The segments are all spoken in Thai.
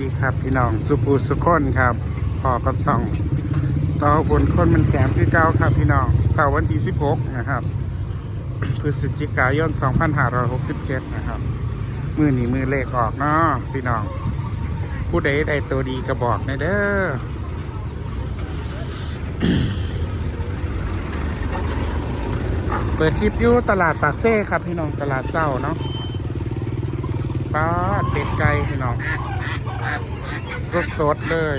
ดีครับพี่น้องสุปูสุคนครับพอกับช่องต่อบนคนมันแขมคือเก้าครับพี่น้องเสาร์วันที่ 16 นะครับพฤศจิกายน 2567 นะครับ มือหนีมือเลขออกเนาะพี่น้อง ผู้ใดได้ตัวดีก็บอกในเด้อเปิดคลิปอยู่ตลาดปากเซ่ครับพี่น้องตลาดเศร้าเนาะป้าดเป็ดไก่พี่น้อง สดๆเลย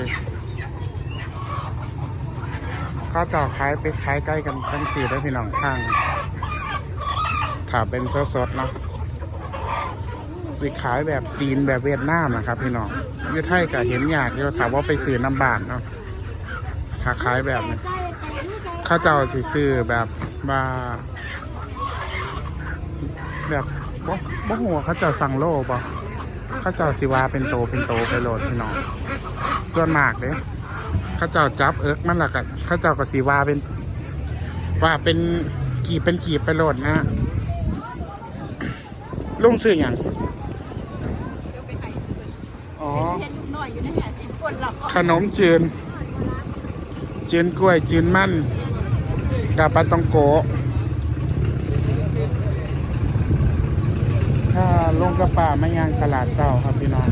ข้าวเจ่อขายเป็ดขายใกล้กันทั้งสี่ได้พี่น้องข้างถ้าเป็นสดๆเนาะสิขายแบบจีนแบบเวียดนามนะครับพี่น้องอยูไทยก็เห็นอยากอยู่ถามว่าไปซื้อน้ำบานเนาะถ้าขายแบบนี้ข้าวเจ้าสิซื้อแบบว่าแบบบ่บ่หัวาเขาเจ้าสั่งโลบ่ ขาเจ้าสิว่าเป็นโตเป็นโตไปโหลดพี่น้องส่วนมากเด้เขาเจ้าจับเอิกมันละกันเขาเจ้าก็สีว่าเป็น ว่าเป็นกีบเป็นกีบไปโหลดนะลุงซื้ออย่างอ๋อเห็นลูกน้อนแห่สิบคนเราก็ขนมจีนจีนกล้วยจีนมันกับปลาตองโกะถ้า ลงกระป่าไม่ยางตลาดเศร้าครับพี่น้อง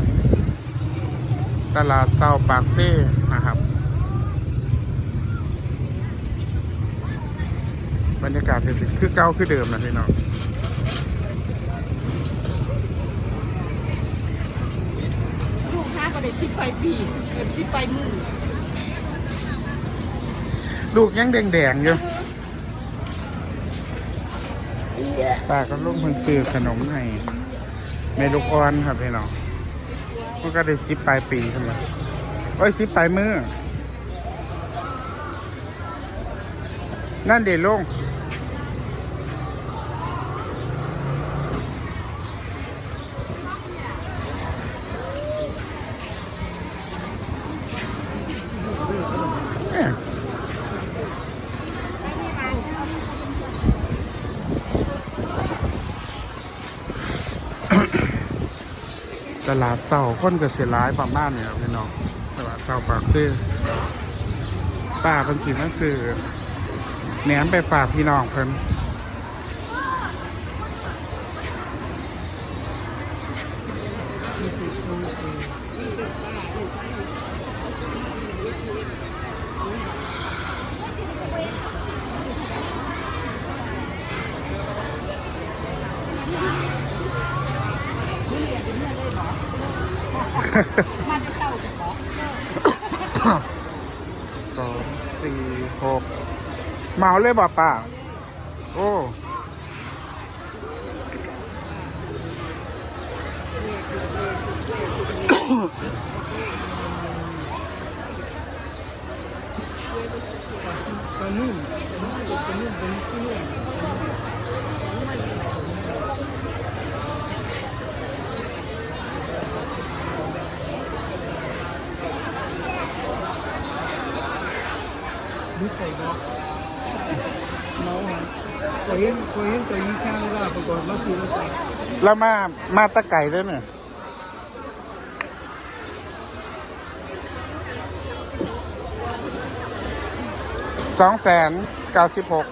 ตลาดเศร้าปากเซ่นะครับ บรรยากาศคือสิคือเก่าคือเดิมนะพี่น้องลูกค้าก็ได้สิบไปปีเกือบสิบไปมือลูกยังแดงๆอยู่ป้าก็ลูกมันซื้อขนมให้ เมลูกอ่อนครับพี่น้องมันก็ได้ซิปปลายปีขึ้นมาโอ้ยซิปปลายมือ นั่นเดี๋ยวลง ลาดเศร้าคนก็เสียร้ายประมาณเนี่ยครับพี่น้องตลาดเศร้าปากคือป้าเป็นจริงก็คือแหนมไปฝากพี่น้องเพิ่น สองสี่หกเมาเลยบ่ป้าโอ้ขอ เห็นขอเห็นตัวยี่ข้างว่าประกอบมาซื้อมาจากแล้วมา มาตะไก่ด้วยเนี่ยสองแสนเก้าสิบหก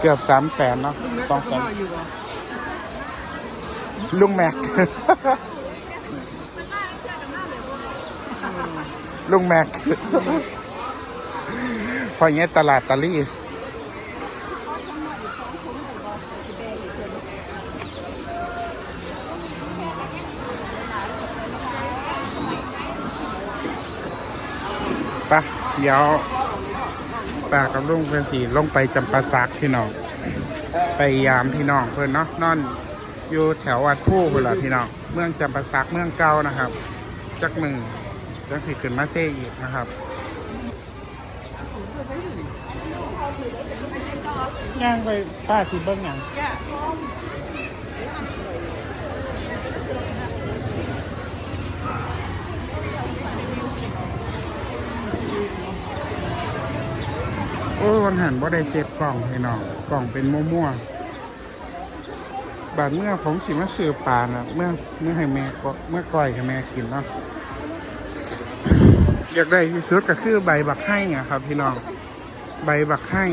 เกือบสามแสนเนาะสองแสน อยู่บ่ ลุงแม็ก ลุงแม็ก พอเงี้ยตลาดตะลี่ปะเดี๋ยวตากับลุงเพื่อนสีลงไปจำปาสักพี่น้อง ไปยามพี่น้องเพื่อนเนาะนอน อยู่แถววัดผู้เวลาพี่น้องเมืองจำปาสักเมืองเก่านะครับ จักมือจังสิขึ้นมาเซ่อีกนะครับย่างไปป้าสิเบิ้งหยังจ้ะปโอ้วันหันว่าได้เซตกล่องให้น้องกล่องเป็นมั่วๆ บาดเมื่อผมสิมาซื้อปลานะเมื่อเมื่อให้แม่ก็เมื่อก่อยให้แม่กินเนาะอยากได้ที่สุดก็คือใบบักไห้อะครับ พี่น้องใบบักไห้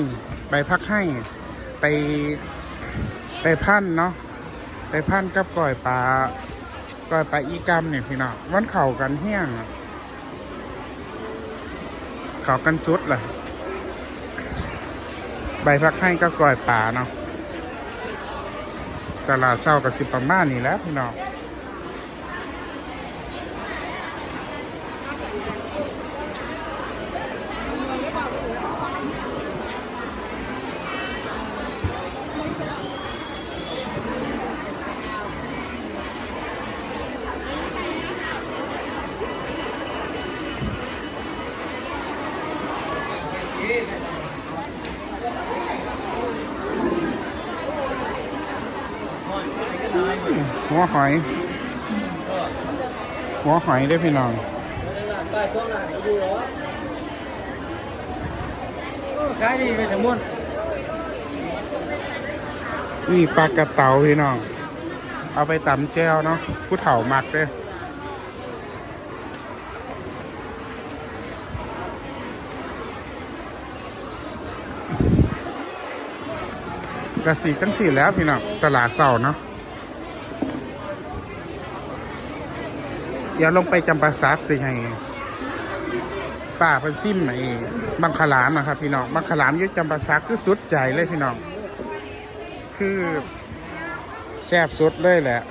ใบพักไห้ไปไปพันเนาะไปพันกับก่อยปลาก่อยปลาอีกำเนี่ยพี่น้องมันเข่ากันเฮี้ยงเข่ากันสุดเลยใบพักไห้กับก่อยปลาเนาะ ตลาดเศร้ากับสิบประมาณนี่แล้วพี่น้อง วหอย หัวหอยได้อพี่น้องขายดีไปทั้งหมดนี่ปลากระเตาพี่น้อง เอาไปตำแจ้วเนาะผู้เฒ่ามักเด้อกระสีจังสีแล้วพี่น้องตลาดเสาเนาะ ดี๋ยวลงไปจำปาซักสิให้ป้าเพิ่นซิมไอ้บังคลามนะครับ พี่น้องบังคลามยึดจำปาซักคือสุดใจเลยพี่น้อง คือแซ่บสุดเลยแหละ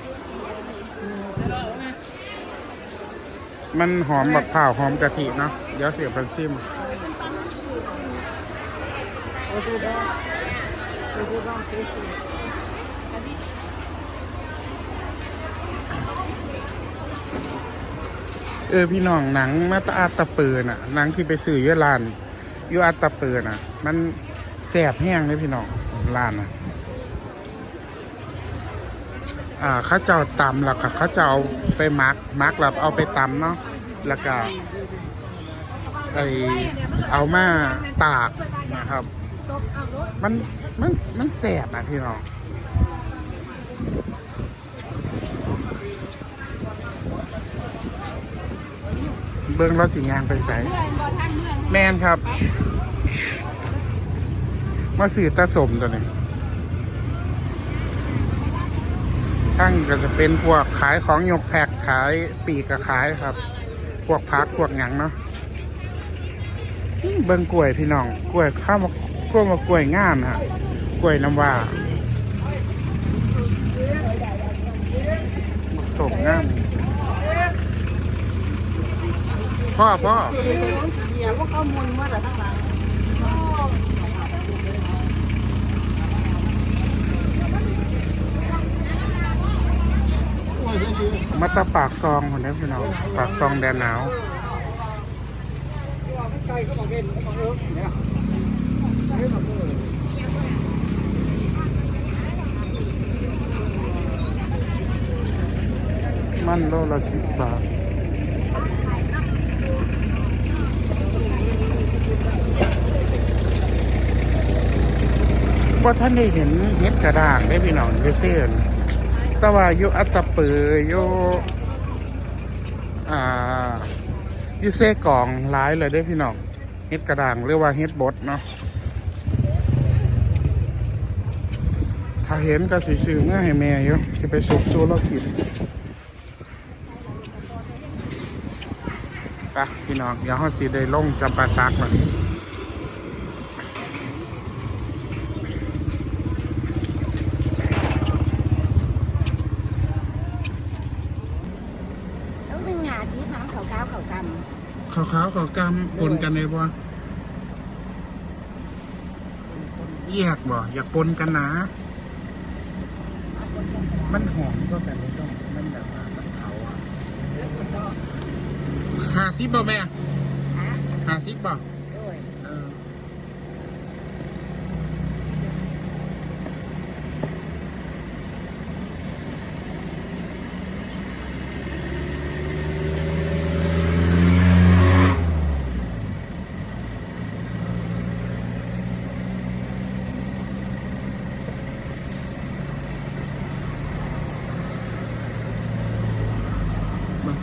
มันหอมแบบเผาวหอมกะทิเนาะเดี๋ยวเสียบพันซิม เออพี่น้องหนังมาตาอาตะเปือน่ะหนังที่ไปสื่ออยุลานอยุอาตะเปือน่ะ มันแสบแห้งเลยพี่น้องร้านน่ะอ่าเขาเจะเอาตำแล้วก็เขาจะเอาไปมักมักแล้วเอาไปตำเนาะแล้วก็ไอเอามาตากนะครับ มันมันมันแสบนะพี่น้อง บิ้งรถสีงานไปใส่เมื่อยบ่ท่ายแมนครับ มาสื่อตาสมตัวนี้ทั้งก็จะเป็นพวกขายของยกแพกขายปีกก็ขายครับ พวกพักพวกหยังเนาะเบิ่งกล้วยพี่น้องกล้วยข้าวมากล้วยมากล้วยงามฮะกล้วยน้ำว่าสมงาม พ่อพ่อเดี๋ยวพวกเขามุนว่าแต่ทั้งหลังมาตะปากซองคนนี้พี่น้องปากซองแดนหนาวมันโลละสิบบาท ว่าท่านได้เห็นเห็ดกระด้างได้พี่น้องอยูเซียนแต่ว่าอยู่อัตตปืออยู่อ่าอยูเซกล่องร้ายเลยได้พี่น้องเห็ดกระด้างหรือว่าเห็ดบดเนาะถ้าเห็นก็สิซื้อเมื่อให้แม่อยู่สิไปสุกซูเรกินไปพี่น้องเดี๋ยวเขาสิได้ลงจำปาซักแล้ว ต้องดึงหาสีขาวขาวขาวขาวก ขาวขาวกำปนกันเลยบ่แยกบ่อยากปนกันนะมันหอมก็กันเลยต้องมันแบบว่ามันเผาอะหาซิบบ่แม่ำฮะหาซิบบ่ ด้วย เออ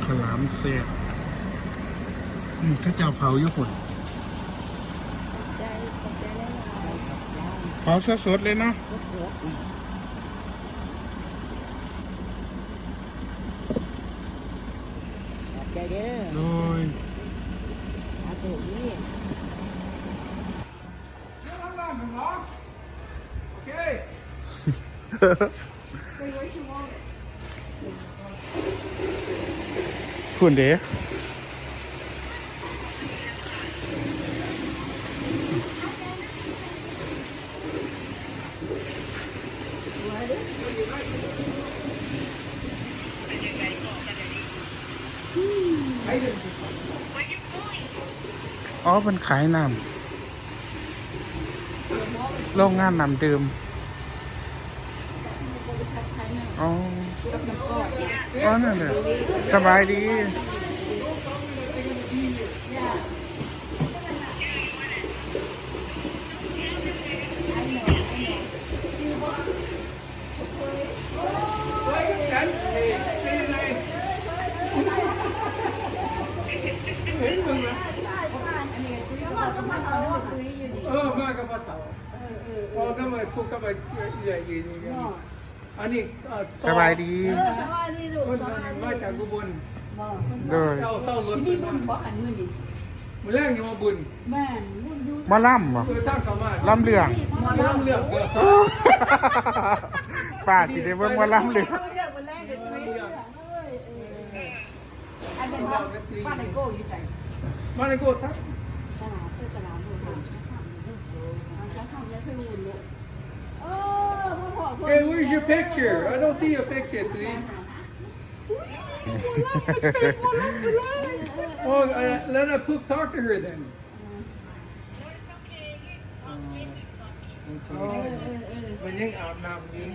ซัน เซ็ตอืมข้าเจ้าเผาอยู่คนเผาสดๆเลยเนาะใจเด้อโดยอาสูนี่คุ คุณเด๋อ๋อเป็นขายน้ำโรงงานน้ำดื่มอ๋อ อ๋อ นั่นเลย สบายดีเออมากับมาเถาพอก็มาพูดก็มาใหญ่ยืนนี่กัน อันนี้เอ่อสบายดีสบายดีลูกคนมาจากกุบลโดยเศร้าเศร้ารถมีบุญบ่อันมื้อนี้มือแรกยังมาบุญแม่นบุญอยู่มาล่ำบ่เออท่านเขามาล่ำเรื่อง มาเรื่องเรื่องเด้อป้าสิได้เบิ่งว่าล่ำเรื่อง เรียกวันแรกเดี๋ยวนี้อันนั้นว่าบ้านไอโก้อยู่ไสมาในโกทักตลาดเพื่อตลาดบุญเขาทำแล้วเพื่อบุญลูกเออพ่อพ่อพ่อ Hey, where's your picture? I don't see your picture, please. Oh, uh, let her poop talk to her then. Oh, มันยังอาบน้ำอยู่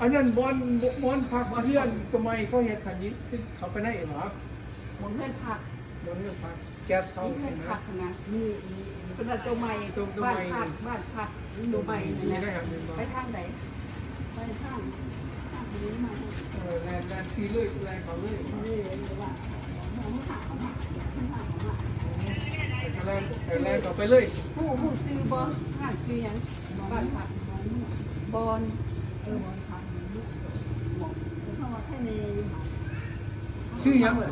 อันนั้นบอลบอลพักเพื่อนทำไมเขาเห็นขันยิเขาไปไหนเหรอหมนเงินผักบอลเรื่องพักแกสเฮานี่ส์เงินนะผักนะนี่ เป็นแบบตัวใหม่บ้านผักบ้านผักตัวใหม่มีนะได้ครับมีไปบ้างทางไหนไปข้างข้างนี้มาเออแลนแลนซีเลยแลนเขาเลยเรื่อยๆว่าเขาหาเขาหาเขาหาเขาหาแลนแลนเขาไปเลยผู้ผู้ซื้อบ่ห้างซื้อหยังบ้านผักบอลเออบอลทำลูกบอกเขาว่าแค่ในชื่อยังเลย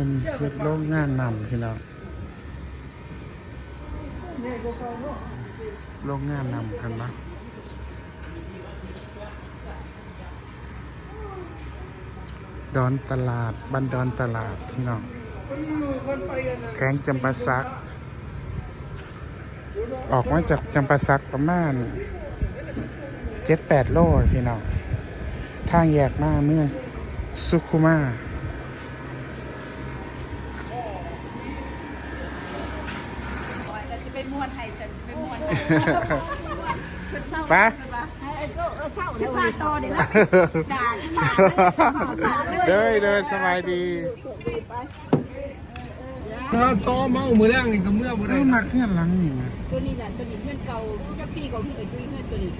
เป็นเฮ็ดโรงงานนำพี่น้องโรงงานนำกันปะดอนตลาดบ้านดอนตลาดพี่น้องแข้งจำปาซัก ออกมาจากจำปาซักประมาณเจ็ดแปดโลพี่น้องทางแยกมาเมืองสุขุมา จะไปม่วนไห้ฉันจะไปม่วนไปไอ้ก็เศร้าเลยว่าต่อเดี๋ยวนะด่าด่าเด้ยเด้ยสบายดีถ้าต่อเมามือแรกนี่ก็เมื่อบ่ได้เอ้ยมาเคลื่อนหลังนี่นะตัวนี้แหละตัวนี้เงินเก่าจะปีเก่าที่เอ้ยตัวนี้เงินตัวนี้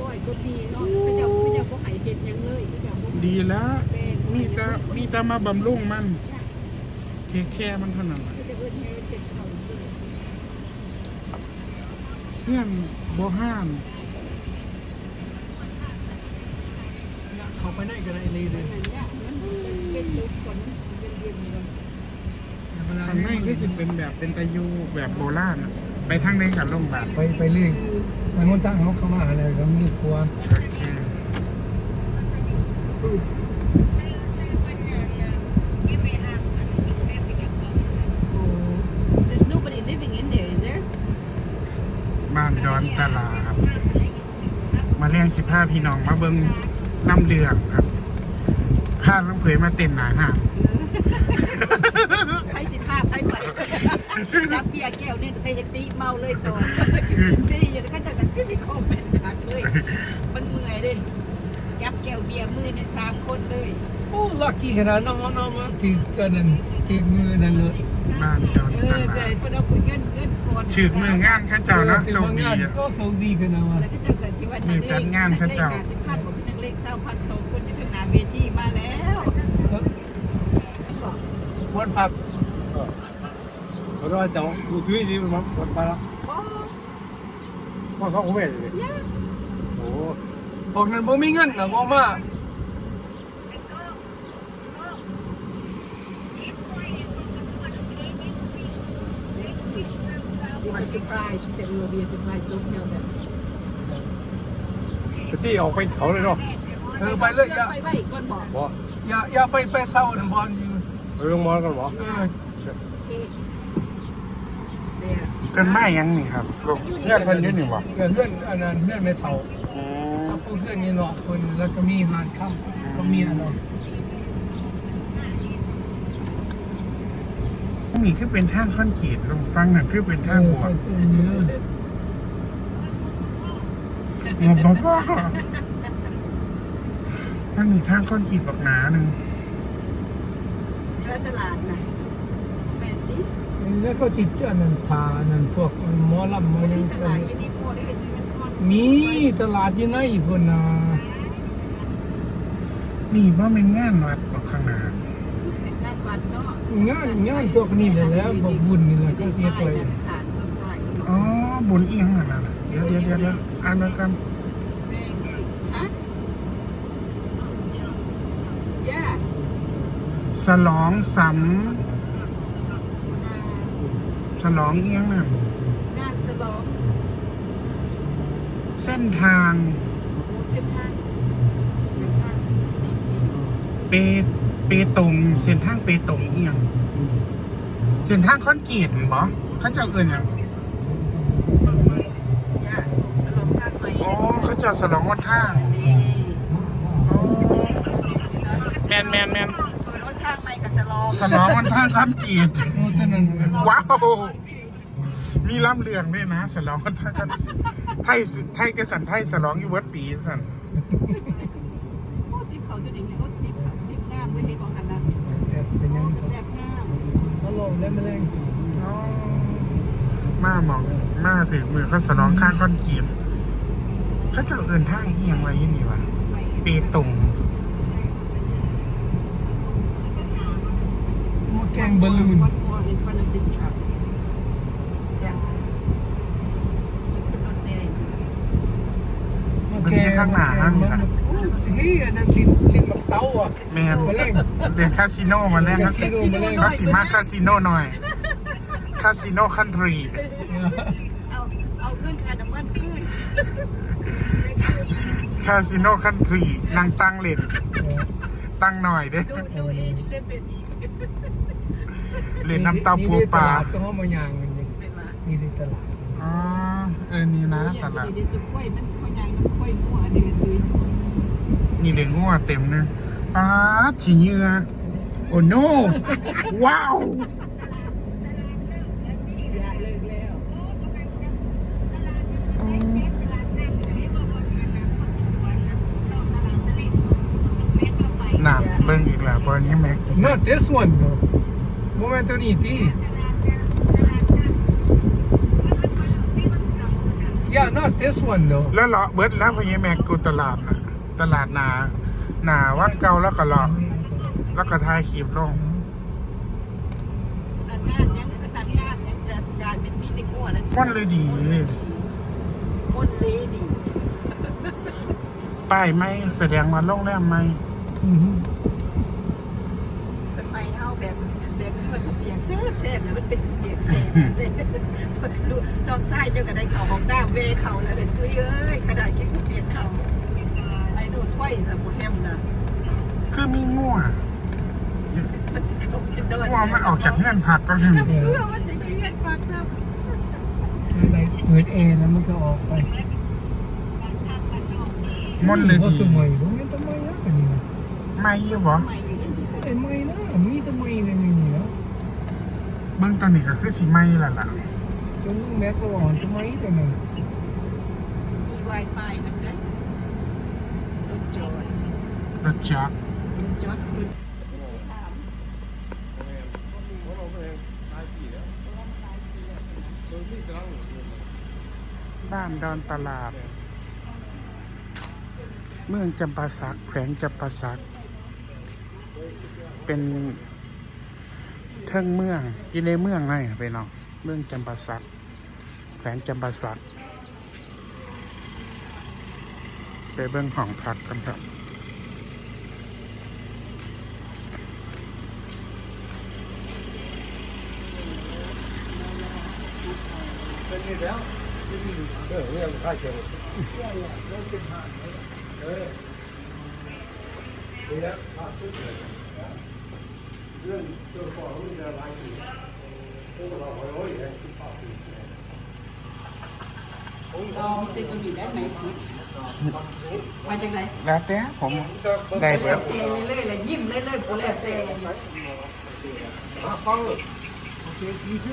ร้อยกว่าปีเนาะพระเจ้าพระเจ้าก็ให้เฮ็ดหยังเลยพระเจ้าบ่ดีแล้วมีแต่มีแต่มาบำรุงมัน เทคแค่มันเท่านั้นล่ะพระเจ้าเอิ้นให้เฮ็ดเขาเลยเพื่อนบ่ห้ามเขาไปไหนกันไอ้นี่เลยนั่นเนี่ยมันเป็นลูกคนเย็นๆเลยข้างในก็จะเป็นแบบเป็นตะยูแบบโบราณอะไปทางในกับลงแบบไปไปเรื่อยไปคนตั้งเขาเข้ามาอะไรก็มีครัว There's nobody living in there is there บ้านด อนตลาดมาเลี้ยงสิบห้าพี่น้องมาเบิงน้ำเลืองครับพาลุงเผยมาเต้นหนาห้างไปสิภาพไปไปรับเบียร์แก้วนี่ไปตีเมาเลยตัวซี่อยู่แล้วก็จะกันคือสิโคมเป็นคักเลย มันเมื่อยเด้ยับแก้วเบียร์มือเนี่ยสามคนเลย โอ้ลัคกี้ขนาดน้องน้องมาถือกันนั่นถือมือนั่นเลยส บ้านดอนเอตอลาใช่ดเพราะเราคุยเงินเงินก่อนถึกมืองานเข้าเจ้าเนาะโชคดีอะก็โชคดีกันนะวะแล้วก็เจะเกิดชีวิตนักเลงนักเลงห้าสิบพันผมเป็นนักเลงเศร้าพันสองคนอยู่ทางหนาเวทีมาแล้วบนผักเขาเรียกว่าเจ้าดูคือดีมันมาหมดไปแล้วว่าเขาคงไม่เลยโอ้บอกนั้นบ่มีเงินนะบ่มามัน เซอร์ไพรส์ she said it will be a surprise don't tell them ไปที่ออกไปเขาเลยเนาะ เออไปเลยอย่าไปไปก่อนบอกบ่อย่าอย่าไปไปเศร้าบอลอยู่ไปลงมอนกันบ่เออเนี่ยเกินไม่ยังนี่ครับลูกเพื่อนเพิ่นอยู่นี่บ่เพื่อนอันนั้นเพื่อนไม่เท่าถ้าพูดเพื่อนนี่เนาะคนแล้วก็มีหานค่ำก็มีอันนั้น นี่คือเป็นทางคอนกรีตลงฟังนั่นคือเป็นทางบวกเออเยอะโอ้บ่บ่มันมีทางคอนกรีตบักหนาหนึงแล้วตลาดน่ะแมนตี้แล้วก็สิอันนั้นทาอันนั้นพวกหมอลำมายังตลาดยูนิโคได้กันที่มันคอนมีตลาดอยู่ไหนพุ่นน่ะนี่บ่แม่นงานวัดบ่ข้างหน้าคือเป็นงานวัดเนาะงานงานพวกนี้แหละแล้วพวกบุญนี่แหละก็เสียไปขาดเมืองซอยอ๋อบุญเอียงนั่นน่ะเดี๋ยวเดี๋ยวเดี๋ยวเดี๋ยวอ่านมากันแม่งฮะย่าฉลองสำฉลองเอียงนั่นงานฉลองเส้นทางเส้นทางเส้นทาง เป เปตงเส้นทางเปตงเอียงเส้นทางคอนกรีตบ่เขาเจ้าเอิ้นหยังย่าฉลองภาคใหม่อ๋อเขาเจ้าฉลองวันทางนี่อ๋อแมนแมนแมนเปิดวันทางใหม่กับฉลองฉลองวันทางคอนกรีตโอ้ตอนนั้นว้าว มีล่ำเรืองด้วยนะฉลองวันทางคอนกรีตไทยสิไทยกษันไทยฉลองอยู่เวิร์ดปีสัน โอ้ติ๊บเขาตัวนี้โอ้ติ๊บเขาติ๊บงามเว้ยเห็นบอกกันนะ แต่เป็นยัง แซ่บงาม เขาลงได้มาแรงอ๋อมาหมองมาถึงมือเขาฉลองข้างคอนกรีตเขาเจ้าเอินทางเอียงไว้ยี่นี่วะเปตงมาแกงบอลลูน One more in front of this truck yeah you put on there มาแกงเฮ้ยอันนั้นลิ้นลิ้นมักเต้าอะแมนมาแรงเรียนคาสิโนมาแล้วครับคาสิโนมาแล้วคาสิมาคาสิโนหน่อย คาสิโนคันทรีเอาเอาเงินค่าน้ำมันขึ้นคาสิโนคันทรีนางตั้งเล่นตั้งหน่อยเด้ดูดู age limit อีกเล่นน้ำเต้าปูปลาก็ห้องมายางมันยังเป็นว่ามีในตลาดอ๋อเออนี่นะตลาดเดี๋ยวตัวกล้วยมันเขา ยางน้ำกล้วยมั่วเดือดเลยนี่เด็กงัวเต็มเลยป้าดฉีเหยื่อโอ้โนว้าวอย่าเลิกแล้วหนักเบิ่งอีกแล้วเพราะนี้แม็ก not this one no moment ตัวนี้ที่ yeah not this one no แล้วเลาะเบิดแล้วเพราะนี้แม็กกูตลาดนะตลาดนา หนาว่างเก่าแล้วก็เลาะแล้วก็ทายคลิปลง ตัดงานยังก็ตัดงานยังจะจานเป็นมีแต่กลัวแล้วม่อนเลยดีคนเลดีป้ายไม่แสดงว่าโรงแรมไม่ไปเอาแบบแบบเพื่อนเปียกแซ่บแซ่บแล้วมันเป็น เปียกแซ่บดูน้องไส้เดียวกับได้เขาของด้ามเวเขาแล้วเลยตุ้ยเอ้ยขนาดกินเปียกเขาไอ้ดูถ้วยสมุนแฮมนะคือมีงัวมันจะเข้าไปโดนงัวมันออกจากเงื่อนผักก็คือเพื่อมันจะเงียบฟักนะเปิดเอแล้วมันก็ออกไปม่อนเลยดีทำไมผมไม่ทำไมนะกันนี่นะไม่อยู่บ่ใหม่อยู่นี่ทำไมนะมีทำไมเลยนี่นะ เบื้องตอนนี้ก็คือสีไม้และล่ะจนแม็กก็อ่อนทำไมตัวนึ่งมีไวไฟนะเด้อรถจอยรถจกรรถจอดบ้านดอนตลาด เมืองจำปาสัก แขวงจำปาสัก เป็น เทิงเมืองอยู่ในเมืองไงไปเนาะเมืองจำปาสักแขวงจำปาสักไปเบื้องของพักกันครับเป็นนี่แล้วเออเรื่องค่าเกี่ยวเออนี่แล้วค่าชุดเลยเรื่องเจ้าพ่อเขาจะรายอยู่พวกเราโอ้ยไอ้ที่ป้าปีลองติดตัวอยู่ได้ไหมชีวิตมาจากไหนแล้วแต่ผมได้เบิดเอเรื่อยๆเลยยิ้มเรื่อยๆโปรเลสเซ่มาฟังโอเคดีสิ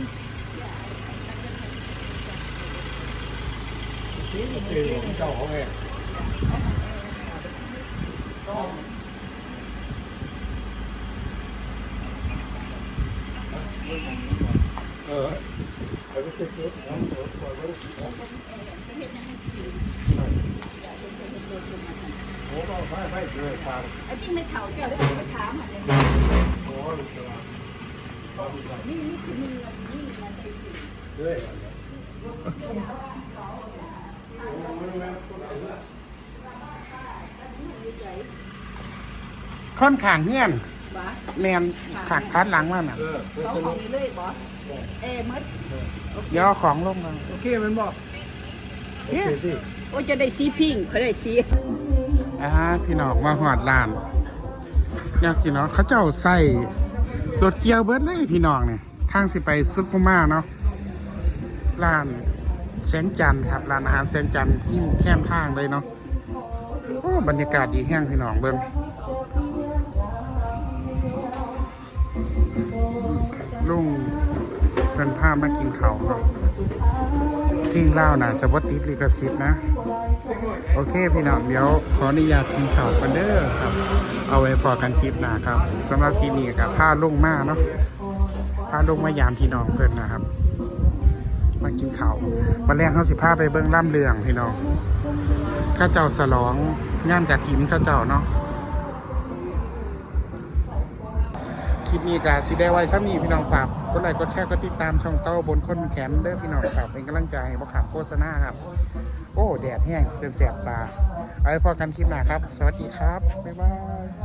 โอเคโอเคเจ้าของเอง เออไปก็เช็ครถนะเออปล่อยไว้โอ้ก็ไม่ไม่เลยฟาร์มไอ้ที่ไม่เท่าเจ้าได้ไปถามอะไรโอ้ยเจ้านี่นี่คือมึงนี่มันไอ้สิเรื่อยค่อนข้างเงื่อน บ้าแมนขักคัดหลังว่าน่ะเออสองของนี้เลยบอสเอ้มดเดี๋ยวเอาของลงมาโอเคมันบอกโอเคสิโอ้จะได้สีพิงเขาได้สีอ่าพี่น้องมาหอดลาน อยากกินเนาะเขาเจ้าใส่รถเกียวเบิร์ดเลยพี่น้องเนี่ยทางสิไปซุปเปอร์มาเนาะร้านแสงจันทร์ครับร้านอาหารแสงจันทร์ยิ่งแคมทางเลยเนาะโอ้บรรยากาศดีแห้งพี่น้องเบิ้ง นภาพมากินเขาเนาะพลงเล่านะจะวัดติดลิขสิทธิ์นะ โอเคพี่น้องเดี๋ยวขออนุญาตกินข้าวกันเด้อครับ เอาไว้พอกันคลิปหน้าครับสำหรับคลิปนี้กับผ้าลงมากเนาะผ้าลงมายามพี่น้องเพื่อนนะครับ มากินข้าวมาแรงเขาสิผ้าไปเบิ้งล่ำเรืองพี่น้องข้าเจ้าสลองงานจากถิมข้าเจ้าเนาะ ลิปนี้กับสิได้ไว้ซ้ำนี่พี่น้องฝากกดไลค์กดแชร์กดติดตามช่องเต้าบนคนแขนเด้อพี่น้องครับเป็นกำลังใจให้บ่ขาดโฆษณาครับ โอ้ แดดแห้งจนแสบตา เอาไว้พอกันคลิปหน้าครับ สวัสดีครับ บ๊ายบาย